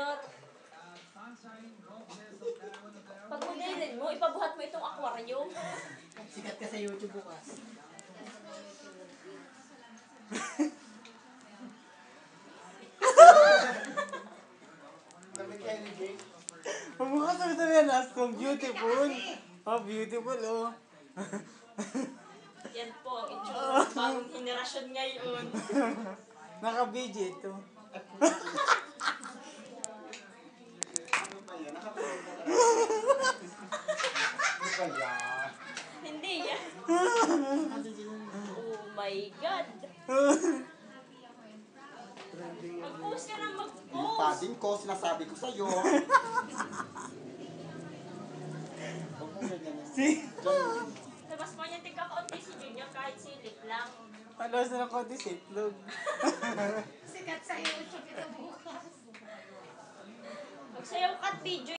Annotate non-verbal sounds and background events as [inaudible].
Junior. Pag mo, ipabuhat mo itong aquarium. Sikat ka sa YouTube bukas. Pagbukas mo sabi yan, as kong beautiful. Oh, beautiful, oh. Yan po ang itsura ng bagong henerasyon ngayon. Naka-BJ ito. [laughs] Ba yan? Ka na. Ano ba yan? Hindi yan. Oh my God. Mag-post ka ng Yung mag-post. padding ko, sinasabi ko sa'yo. Huwag mo ganyan Labas mo niya tika kaunti si Junior kahit silip lang. palos na ng konti sa itlog. Sikat sa YouTube ito bukas. Magsayaw ka video